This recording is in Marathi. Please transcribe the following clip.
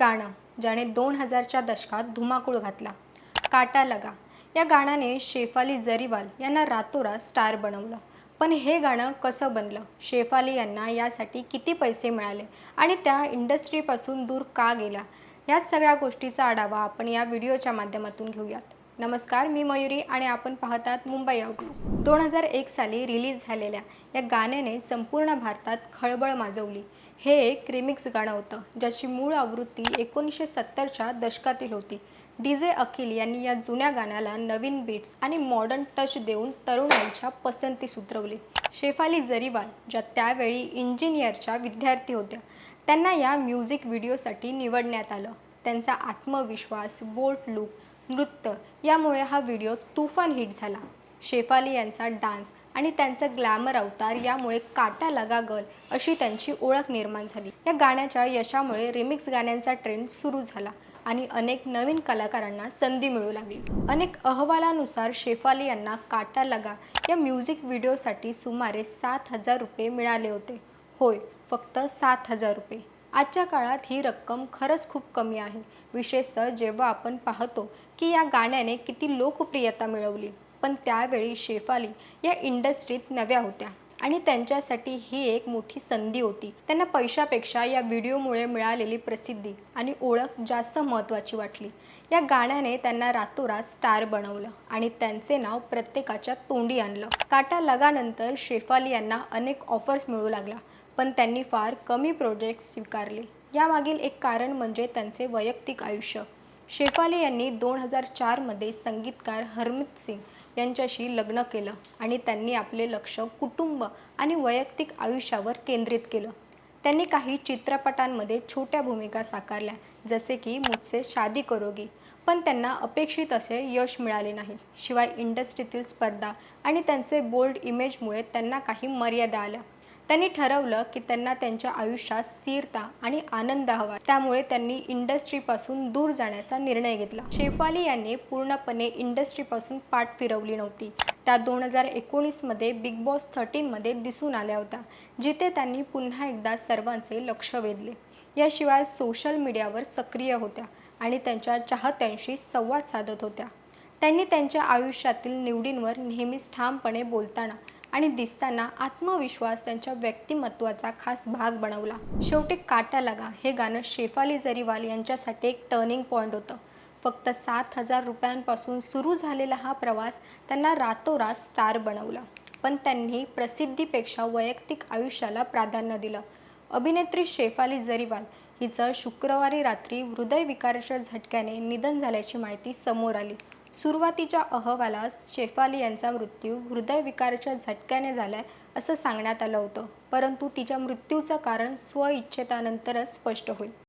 गाणं ज्याने दोन हजारच्या दशकात धुमाकूळ घातला. काटा लगा. या गाण्याने शेफाली जरीवाल यांना रातोरात स्टार बनवलं. पण हे गाणं कसं बनलं? शेफाली यांना यासाठी किती पैसे मिळाले? आणि त्या इंडस्ट्रीपासून दूर का गेल्या? याच सगळ्या गोष्टीचा आढावा आपण या व्हिडिओच्या माध्यमातून घेऊयात. नमस्कार मी मयुरी आणि आपण पाहतात मुंबई आउटलुक. दोन हजार एक साली रिलीज झालेल्या या गाण्याने संपूर्ण भारतात खळबळ माजवली. हे एक रिमिक्स गाणं होतं ज्याची मूळ आवृत्ती एकोणीसशे सत्तरच्या दशकातील होती. डी जे अखिल यांनी या जुन्या गाण्याला नवीन बीट्स आणि मॉडर्न टच देऊन तरुणांच्या पसंतीस उतरवली शेफाली जरीवाल ज्या त्यावेळी इंजिनियरच्या विद्यार्थी होत्या त्यांना या म्युझिक व्हिडिओसाठी निवडण्यात आलं. त्यांचा आत्मविश्वास बोल्ट लुक नृत्य. यामुळे हा व्हिडिओ तुफान हिट झाला. शेफाली यांचा डान्स आणि त्यांचा ग्लॅमर अवतार यामुळे काटा लगा गल अशी त्यांची ओळख निर्माण झाली. या गाण्याच्या यशामुळे रिमिक्स गाण्यांचा ट्रेंड सुरू झाला आणि अनेक नवीन कलाकारांना संधी मिळू लागली. अनेक अहवालानुसार शेफाली यांना काटा लगा या म्युझिक व्हिडिओसाठी सुमारे सात हजार रुपये मिळाले होते. होय फक्त सात हजार रुपये. आजच्या काळात ही रक्कम खरंच खूप कमी आहे. विशेषतः जेव्हा आपण पाहतो की या गाण्याने किती लोकप्रियता मिळवली. पण त्यावेळी शेफाली या इंडस्ट्रीत नव्या होत्या आणि त्यांच्यासाठी ही एक मोठी संधी होती. त्यांना पैशापेक्षा या व्हिडिओमुळे मिळालेली प्रसिद्धी आणि ओळख जास्त महत्त्वाची वाटली. या गाण्याने त्यांना रातोरात स्टार बनवलं आणि त्यांचे नाव प्रत्येकाच्या तोंडी आणलं. काटा लगानंतर शेफाली यांना अनेक ऑफर्स मिळू लागला. पण त्यांनी फार कमी प्रोजेक्ट स्वीकारले. यामागील एक कारण म्हणजे त्यांचे वैयक्तिक आयुष्य. शेफाले यांनी दोन हजार चारमध्ये संगीतकार हरमित सिंग यांच्याशी लग्न केलं आणि त्यांनी आपले लक्ष कुटुंब आणि वैयक्तिक आयुष्यावर केंद्रित केलं. त्यांनी काही चित्रपटांमध्ये छोट्या भूमिका साकारल्या जसे की मुझसे शादी करोगी पण त्यांना अपेक्षित असे यश मिळाले नाही. शिवाय इंडस्ट्रीतील स्पर्धा आणि त्यांचे बोल्ड इमेजमुळे त्यांना काही मर्यादा आल्या. त्यांनी ठरवलं की त्यांना त्यांच्या आयुष्यात स्थिरता आणि आनंद हवा. त्यामुळे त्यांनी इंडस्ट्रीपासून दूर जाण्याचा निर्णय घेतला. शेफाली यांनी पूर्णपणे इंडस्ट्रीपासून पाठ फिरवली नव्हती. त्या दोन हजार एकोणीसमध्ये बिग बॉस थर्टीनमध्ये दिसून आल्या होत्या जिथे त्यांनी पुन्हा एकदा सर्वांचे लक्ष वेधले. याशिवाय सोशल मीडियावर सक्रिय होत्या आणि त्यांच्या चाहत्यांशी संवाद साधत होत्या. त्यांनी त्यांच्या आयुष्यातील निवडींवर नेहमीच ठामपणे बोलताना आणि दिसताना आत्मविश्वास त्यांच्या व्यक्तिमत्वाचा खास भाग बनवला. शेवटी काटा लगा हे गाणं शेफाली जरीवाल यांच्यासाठी एक टर्निंग पॉईंट होतं. फक्त सात हजार रुपयांपासून सुरू झालेला हा प्रवास त्यांना रातोरात स्टार बनवला. पण त्यांनी प्रसिद्धीपेक्षा वैयक्तिक आयुष्याला प्राधान्य दिलं. अभिनेत्री शेफाली जरीवाल हिचं शुक्रवारी रात्री हृदयविकाराच्या झटक्याने निधन झाल्याची माहिती समोर आली. सुरुवातीच्या अहवालात शेफाली यांचा मृत्यू हृदयविकाराच्या झटक्याने झालाय असं सांगण्यात आलं होतं. परंतु तिच्या मृत्यूचं कारण स्वइच्छेतानंतरच स्पष्ट होईल.